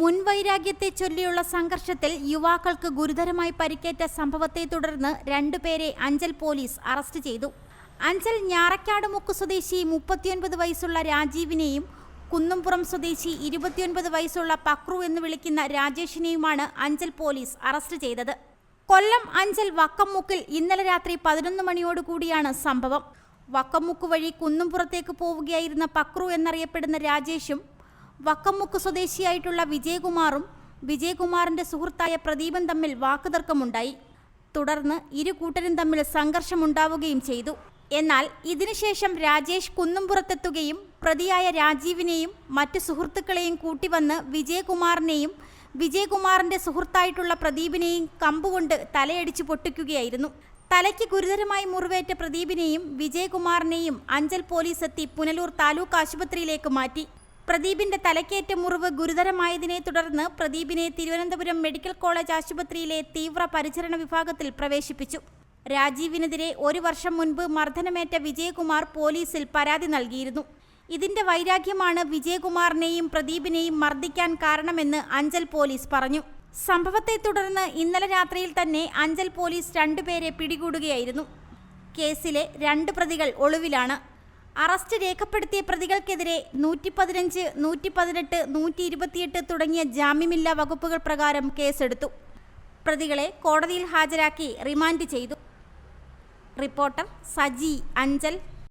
മുൻവൈരാഗ്യത്തെ ചൊല്ലിയുള്ള സംഘർഷത്തിൽ യുവാക്കൾക്ക് ഗുരുതരമായി പരിക്കേറ്റ സംഭവത്തെ തുടർന്ന് രണ്ടുപേരെ അഞ്ചൽ പോലീസ് അറസ്റ്റ് ചെയ്തു. അഞ്ചൽ ഞാറക്കാട് മുക്ക് സ്വദേശി മുപ്പത്തിയൊൻപത് വയസ്സുള്ള രാജീവിനെയും കുന്നുംപുറം സ്വദേശി ഇരുപത്തിയൊൻപത് വയസ്സുള്ള പക്രു എന്ന് വിളിക്കുന്ന രാജേഷിനെയുമാണ് അഞ്ചൽ പോലീസ് അറസ്റ്റ് ചെയ്തത്. കൊല്ലം അഞ്ചൽ വക്കംമുക്കിൽ ഇന്നലെ രാത്രി പതിനൊന്ന് മണിയോടുകൂടിയാണ് സംഭവം. വക്കംമുക്ക് വഴി കുന്നുംപുറത്തേക്ക് പോവുകയായിരുന്ന പക്രു എന്നറിയപ്പെടുന്ന രാജേഷും വക്കംമുക്ക് സ്വദേശിയായിട്ടുള്ള വിജയകുമാറും വിജയകുമാറിന്റെ സുഹൃത്തായ പ്രദീപൻ തമ്മിൽ വാക്കുതർക്കമുണ്ടായി. തുടർന്ന് ഇരു കൂട്ടരും തമ്മിൽ സംഘർഷമുണ്ടാവുകയും ചെയ്തു. എന്നാൽ ഇതിനുശേഷം രാജേഷ് കുന്നുംപുറത്തെത്തുകയും പ്രതിയായ രാജീവിനെയും മറ്റു സുഹൃത്തുക്കളെയും കൂട്ടിവന്ന് വിജയകുമാറിനെയും വിജയകുമാറിന്റെ സുഹൃത്തായിട്ടുള്ള പ്രദീപിനെയും കമ്പുകൊണ്ട് തലയടിച്ചു പൊട്ടിക്കുകയായിരുന്നു. തലയ്ക്ക് ഗുരുതരമായി മുറിവേറ്റ പ്രദീപിനെയും വിജയകുമാറിനെയും അഞ്ചൽ പോലീസ് എത്തി പുനലൂർ താലൂക്ക് ആശുപത്രിയിലേക്ക് മാറ്റി. പ്രദീപിന്റെ തലക്കേറ്റ മുറിവ് ഗുരുതരമായതിനെ തുടർന്ന് പ്രദീപിനെ തിരുവനന്തപുരം മെഡിക്കൽ കോളേജ് ആശുപത്രിയിലെ തീവ്ര പരിചരണ വിഭാഗത്തിൽ പ്രവേശിപ്പിച്ചു. രാജീവിനെതിരെ ഒരു വർഷം മുൻപ് മർദ്ദനമേറ്റ വിജയകുമാർ പോലീസിൽ പരാതി നൽകിയിരുന്നു. ഇതിന്റെ വൈരാഗ്യമാണ് വിജയകുമാറിനെയും പ്രദീപിനെയും മർദ്ദിക്കാൻ കാരണമെന്ന് അഞ്ചൽ പോലീസ് പറഞ്ഞു. സംഭവത്തെ തുടർന്ന് ഇന്നലെ രാത്രിയിൽ തന്നെ അഞ്ചൽ പോലീസ് രണ്ടുപേരെ പിടികൂടുകയായിരുന്നു. കേസിലെ രണ്ട് പ്രതികൾ ഒളിവിലാണ്. അറസ്റ്റ് രേഖപ്പെടുത്തിയ പ്രതികൾക്കെതിരെ നൂറ്റി പതിനഞ്ച് നൂറ്റി പതിനെട്ട് നൂറ്റി ഇരുപത്തിയെട്ട് തുടങ്ങിയ ജാമ്യമില്ലാ വകുപ്പുകൾ പ്രകാരം കേസെടുത്തു. പ്രതികളെ കോടതിയിൽ ഹാജരാക്കി റിമാൻഡ് ചെയ്തു. റിപ്പോർട്ടർ സജി അഞ്ചൽ